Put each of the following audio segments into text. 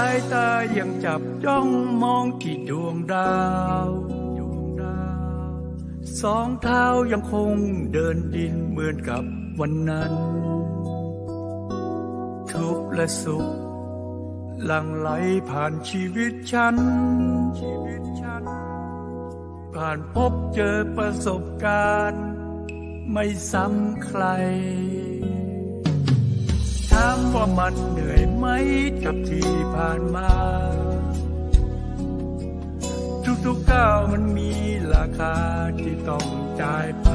ายตายังจับจ้องมองที่ดวงดาวดวงดาว สองเท้ายังคงเดินดินเหมือนกับวันนั้น ทุกข์และสุขหลั่งไหลผ่านชีวิตฉัน ชีวิตฉัน ผ่านพบเจอประสบการณ์ ไม่ซ้ำใครถามว่ามันเหนื่อย มกับที่ผ่านมา ทุกๆก้าวมันมีราคาที่ต้องจ่ายไป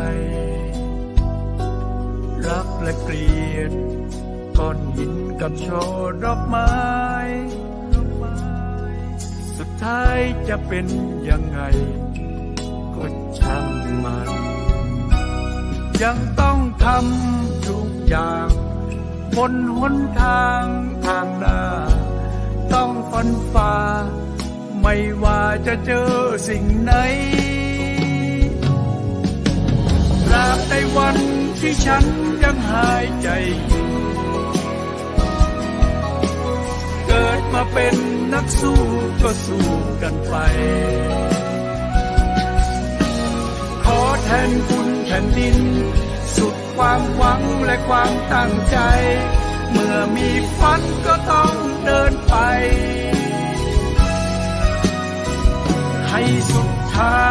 รักและเกลียดก้อนหินกับช่อดอกไม้ สุดท้ายจะเป็นยังไงก็ช่างมัน ยังต้องทำทุกอย่าง บนหนทางทางหน้า ต้องฟันฝ่า ไม่ว่าจะเจอสิ่งไหนตราบใดวันที่ฉันยังหายใจอยู่เกิดมาเป็นนักสู้ก็สู้กันไป ขอแทนคุณแผ่นดิน ความหวังและความตั้งใจ เมื่อมีฝันก็ต้องเดินไป ให้สุดทาง